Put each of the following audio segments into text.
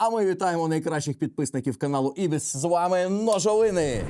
А ми вітаємо найкращих підписників каналу Ібіс. З вами Ножовини.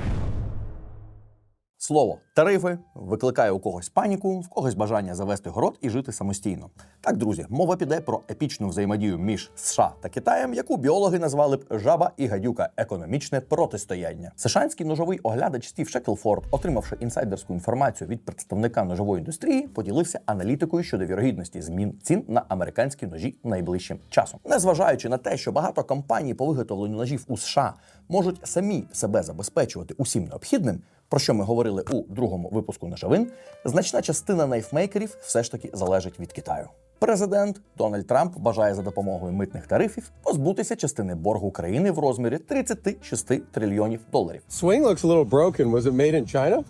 Слово тарифи викликає у когось паніку, в когось бажання завести город і жити самостійно. Так, друзі, мова піде про епічну взаємодію між США та Китаєм, яку біологи назвали б жаба і гадюка економічне протистояння. Сешанський ножовий оглядач Стів Шеклфорд, отримавши інсайдерську інформацію від представника ножової індустрії, поділився аналітикою щодо вірогідності змін цін на американські ножі найближчим часом. Незважаючи на те, що багато компаній по виготовленню ножів у США можуть самі себе забезпечувати усім необхідним. Про що ми говорили у другому випуску ножовин, значна частина найфмейкерів все ж таки залежить від Китаю. Президент Дональд Трамп бажає за допомогою митних тарифів позбутися частини боргу України в розмірі 36 трильйонів доларів. Swing looks a little broken. Was it made in China?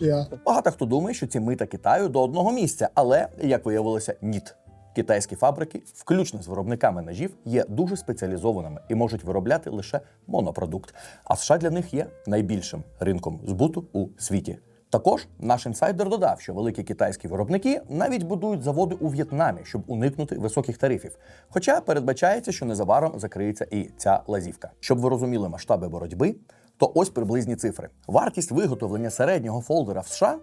Yeah. Багато хто думає, що ці мита Китаю до одного місця, але як виявилося, ніт. Китайські фабрики, включно з виробниками ножів, є дуже спеціалізованими і можуть виробляти лише монопродукт. А США для них є найбільшим ринком збуту у світі. Також наш інсайдер додав, що великі китайські виробники навіть будують заводи у В'єтнамі, щоб уникнути високих тарифів. Хоча передбачається, що незабаром закриється і ця лазівка. Щоб ви розуміли масштаби боротьби, то ось приблизні цифри. Вартість виготовлення середнього фолдера в США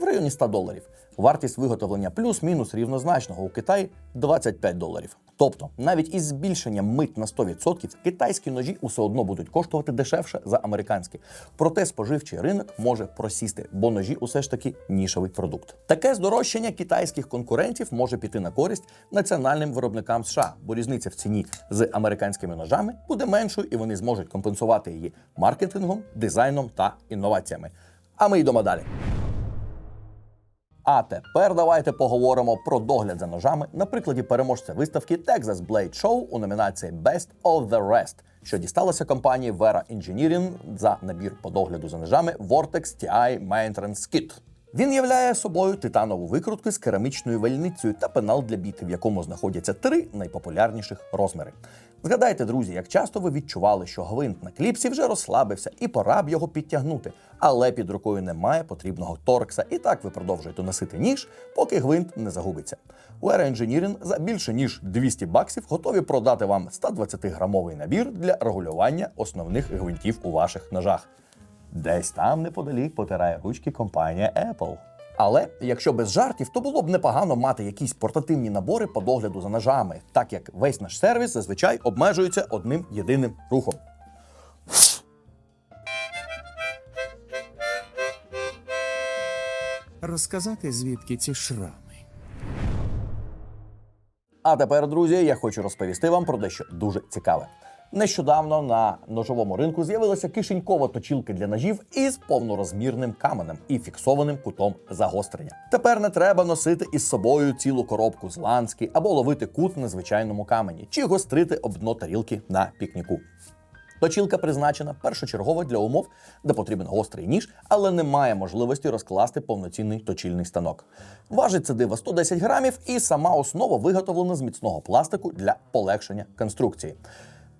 в районі 100 доларів. Вартість виготовлення плюс-мінус рівнозначного у Китаї 25 доларів. Тобто, навіть із збільшенням мит на 100% китайські ножі усе одно будуть коштувати дешевше за американські. Проте споживчий ринок може просісти, бо ножі усе ж таки нішевий продукт. Таке здорожчання китайських конкурентів може піти на користь національним виробникам США, бо різниця в ціні з американськими ножами буде меншою, і вони зможуть компенсувати її маркетингом, дизайном та інноваціями. А ми йдемо далі. А тепер давайте поговоримо про догляд за ножами на прикладі переможця виставки Texas Blade Show у номінації Best of the Rest, що дісталося компанії Vera Engineering за набір по догляду за ножами Vortex TI Maintenance Kit. Він являє собою титанову викрутку з керамічною вальницею та пенал для біти, в якому знаходяться три найпопулярніших розміри. Згадайте, друзі, як часто ви відчували, що гвинт на кліпсі вже розслабився і пора б його підтягнути, але під рукою немає потрібного торкса, і так ви продовжуєте носити ніж, поки гвинт не загубиться. Air Engineering за більше ніж 200 баксів готові продати вам 120-грамовий набір для регулювання основних гвинтів у ваших ножах. Десь там неподалік потирає ручки компанія Apple. Але якщо без жартів, то було б непогано мати якісь портативні набори по догляду за ножами, так як весь наш сервіс зазвичай обмежується одним єдиним рухом. Розказати, звідки ці шрами. А тепер, друзі, я хочу розповісти вам про дещо дуже цікаве. Нещодавно на ножовому ринку з'явилася кишенькова точілка для ножів із повнорозмірним каменем і фіксованим кутом загострення. Тепер не треба носити із собою цілу коробку з лански або ловити кут на звичайному камені, чи гострити об дно тарілки на пікніку. Точілка призначена першочергово для умов, де потрібен гострий ніж, але немає можливості розкласти повноцінний точильний станок. Важить це диво 110 грамів, і сама основа виготовлена з міцного пластику для полегшення конструкції.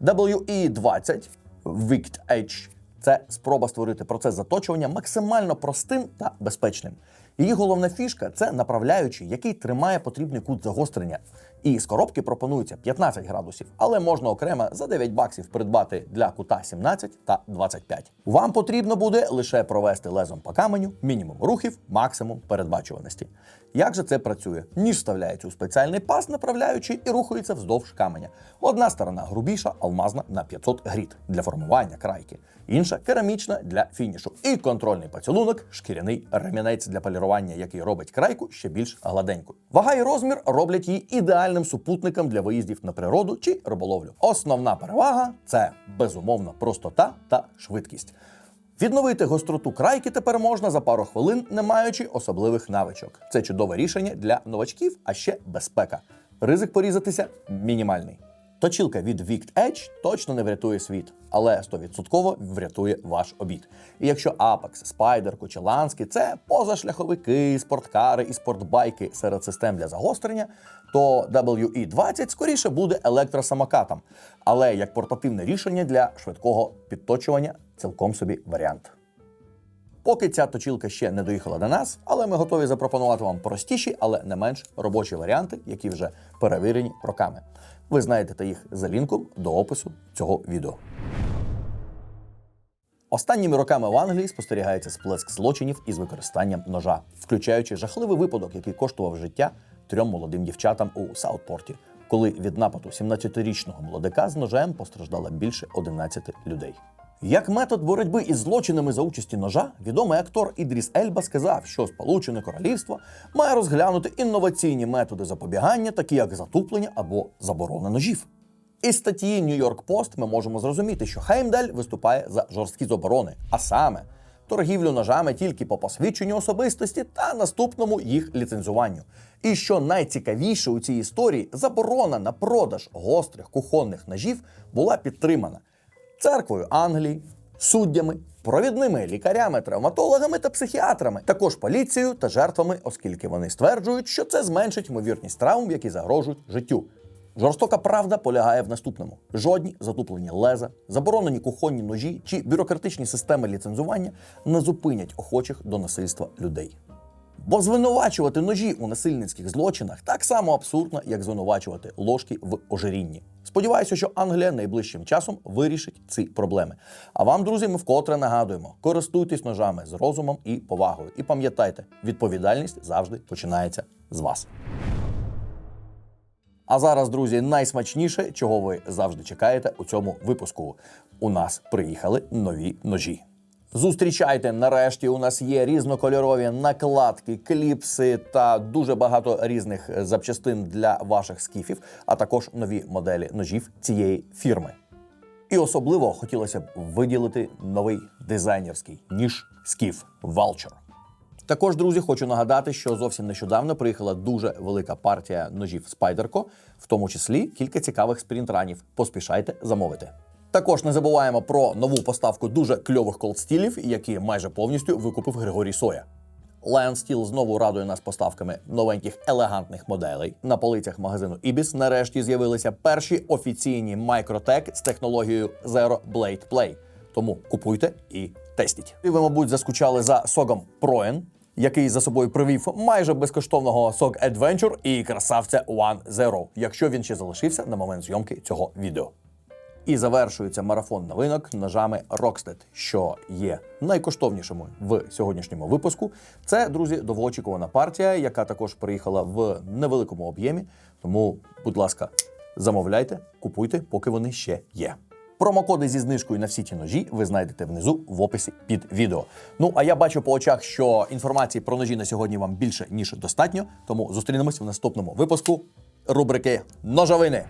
WE20 Wicked Edge – це спроба створити процес заточування максимально простим та безпечним. Її головна фішка це направляючий, який тримає потрібний кут загострення. І з коробки пропонується 15 градусів, але можна окремо за 9 баксів придбати для кута 17 та 25. Вам потрібно буде лише провести лезом по каменю, мінімум рухів, максимум передбачуваності. Як же це працює? Ніж вставляється у спеціальний паз, направляючий і рухається вздовж каменя. Одна сторона грубіша, алмазна на 500 гріт для формування крайки, інша керамічна для фінішу. І контрольний поцілунок, шкіряний ремінець для полірування, який робить крайку ще більш гладенькою. Вага і розмір роблять її ідеальним супутником для виїздів на природу чи риболовлю. Основна перевага це безумовно простота та швидкість. Відновити гостроту крайки тепер можна за пару хвилин, не маючи особливих навичок. Це чудове рішення для новачків, а ще безпека. Ризик порізатися мінімальний. Точілка від Wicked Edge точно не врятує світ, але 100% врятує ваш обід. І якщо Apex, Spider чи це позашляховики, спорткари і спортбайки серед систем для загострення, то WE20 скоріше буде електросамокатом, але як портативне рішення для швидкого підточування цілком собі варіант. Поки ця точілка ще не доїхала до нас, але ми готові запропонувати вам простіші, але не менш робочі варіанти, які вже перевірені роками. Ви знайдете їх за лінком до опису цього відео. Останніми роками в Англії спостерігається сплеск злочинів із використанням ножа, включаючи жахливий випадок, який коштував життя трьом молодим дівчатам у Саутпорті, коли від нападу 17-річного молодика з ножем постраждало більше 11 людей. Як метод боротьби із злочинами за участі ножа, відомий актор Ідріс Ельба сказав, що Сполучене Королівство має розглянути інноваційні методи запобігання, такі як затуплення або заборона ножів. Із статті York Post ми можемо зрозуміти, що Хеймдаль виступає за жорсткі заборони, а саме торгівлю ножами тільки по посвідченню особистості та наступному їх ліцензуванню. І що найцікавіше у цій історії, заборона на продаж гострих кухонних ножів була підтримана церквою Англії, суддями, провідними лікарями, травматологами та психіатрами, також поліцією та жертвами, оскільки вони стверджують, що це зменшить ймовірність травм, які загрожують життю. Жорстока правда полягає в наступному: жодні затуплені леза, заборонені кухонні ножі чи бюрократичні системи ліцензування не зупинять охочих до насильства людей. Бо звинувачувати ножі у насильницьких злочинах так само абсурдно, як звинувачувати ложки в ожирінні. Сподіваюся, що Англія найближчим часом вирішить ці проблеми. А вам, друзі, ми вкотре нагадуємо: користуйтесь ножами з розумом і повагою. І пам'ятайте, відповідальність завжди починається з вас. А зараз, друзі, найсмачніше, чого ви завжди чекаєте у цьому випуску. У нас приїхали нові ножі. Зустрічайте, нарешті у нас є різнокольорові накладки, кліпси та дуже багато різних запчастин для ваших скіфів, а також нові моделі ножів цієї фірми. І особливо хотілося б виділити новий дизайнерський ніж скіф Vulture. Також, друзі, хочу нагадати, що зовсім нещодавно приїхала дуже велика партія ножів Spyderco, в тому числі кілька цікавих спрінтранів. Поспішайте замовити. Також не забуваємо про нову поставку дуже кльових колдстілів, які майже повністю викупив Григорій Соя. Lion Steel знову радує нас поставками новеньких елегантних моделей. На полицях магазину Ibis нарешті з'явилися перші офіційні Microtech з технологією Zero Blade Play. Тому купуйте і тестіть. І ви, мабуть, заскучали за согом Proen, який за собою привів майже безкоштовного SOG Adventure і красавця One Zero, якщо він ще залишився на момент зйомки цього відео. І завершується марафон новинок ножами Rockstead, що є найкоштовнішими в сьогоднішньому випуску. Це, друзі, довгоочікувана партія, яка також приїхала в невеликому об'ємі. Тому, будь ласка, замовляйте, купуйте, поки вони ще є. Промокоди зі знижкою на всі ті ножі ви знайдете внизу в описі під відео. Ну а я бачу по очах, що інформації про ножі на сьогодні вам більше ніж достатньо. Тому зустрінемось в наступному випуску рубрики Ножовини.